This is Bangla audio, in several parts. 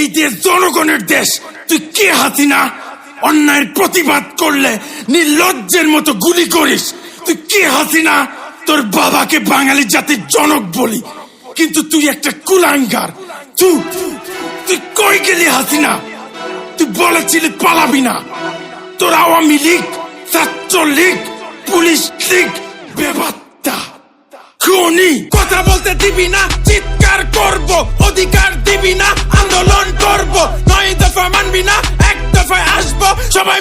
দেশ জনগণের দেশ। তুই কে হাসিনা অন্যায়ের প্রতিবাদ করলে নির্লজ্জের মতো গুলি করিস। তুই কে হাসিনা তোর বাবাকে বাঙালি জাতির জনক বলি। কিন্তু তুই একটা কুলাঙ্গার। তুই তুই কই গেলি হাসিনা তুই বলেছিলি পালাবি না। তোর আওয়ামী লীগ ছাত্র লীগ পুলিশ লীগ বেবাত্তা। খুনি, কথা বলতে দিবি না, চিৎকার করব, অধিকার দিবি না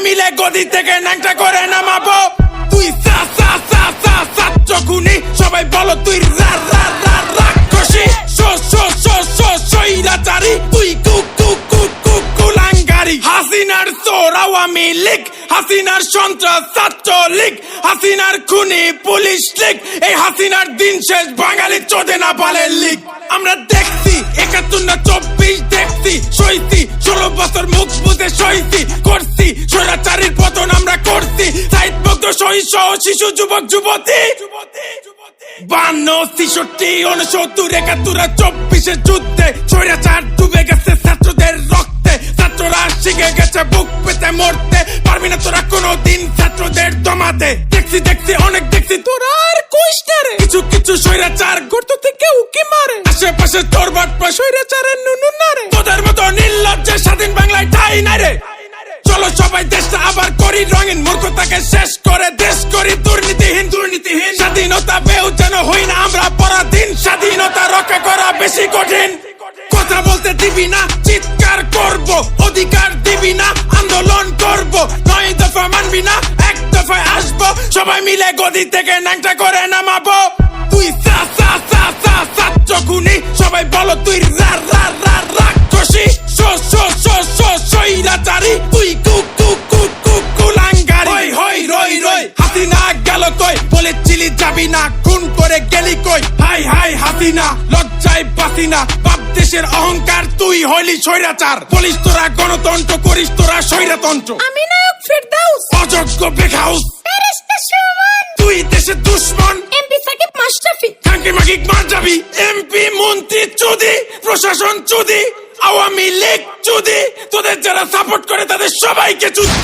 মিলে গদি থেকে ন্যাংটা করে নামাবো। তুই সা সা সা সা সা, চকুনি। সবাই বলো তুই আওয়ামী লীগ, হাসিনার সন্ত্রাস ছাত্র লীগ হাসিনার খুনি, পুলিশ লীগ, এই হাসিনার দিন শেষ, বাঙালি চোদে না পালে লীগ। আমরা দেখছি, একাত্তর না চব্বিশ দেখছি, সইছি, ষোলো বছর মুখ বুঝে সইছি, করছি, স্বৈরাচারীর পতন আমরা করছি সাহিত্য ভক্ত সহিষ্য শিশু, যুবক, যুবতী। বান্ন, ছিষট্টি উনসত্তর একাত্তর চব্বিশের যুদ্ধে স্বৈরাচার ডুবে গেছে শিখে গেছে, বুক পেতে মরতে। পারবি না তোরা কোনোদিন ছাত্রদের দমাতে। দেখছি দেখছি, অনেক দেখছি, তোরা আর কইস না কিছু কিছু স্বৈরাচার গর্ত থেকে উকি মারে। আশেপাশে তোর বাটপা স্বৈরাচারের নুনু না রে। তোদের মতো নির্লজ্জের স্বাধীন বাংলায় ঠাই নাই রে। চলো সবাই দেশটা আবার করি রঙিন। মূর্খতাকে শেষ করে দেশ করি দুর্নীতিহীন দুর্নীতিহীন। স্বাধীনতা পেও যেন হই না, আমরা পরাধীন। স্বাধীনতা রক্ষা দিবি না, চিৎকার করব, অধিকার দিবি না, আন্দোলন করব। নয় দফা মানবি না, এক দফায় আসব। সবাই মিলে গদি থেকে ন্যাংটা করে নামাবো। তুই খুনি সবাই বলো তুই রা রা রা, রাক্ষসী। সৈরাচারী তুই কু কু কু কু কুলাঙ্গারি হই হই, রই রই, হাসিনা গেল কই? বলেছিলি যাবি না, খুন করে গেলি কই? হাই হাই, হাসিনা, লজ্জায় বাসি না বাপ দেশের অহংকার তুই হইলি স্বৈরাচার। বলিস তোরা গণতন্ত্র করিস তোরা স্বৈরতন্ত্র। আমি নায়ক ফেরদাউস। অযোগ্য বেখাউস তুই দেশের দুশ্মন। এমপি সাকিব মাশরাফি। খানকি মাকিক মার যাবি এমপি মন্ত্রী চুদি প্রশাসন চুদি আওয়ামী লীগ চুদি। তোদের যারা সাপোর্ট করে তাদের সবাইকে চুদি।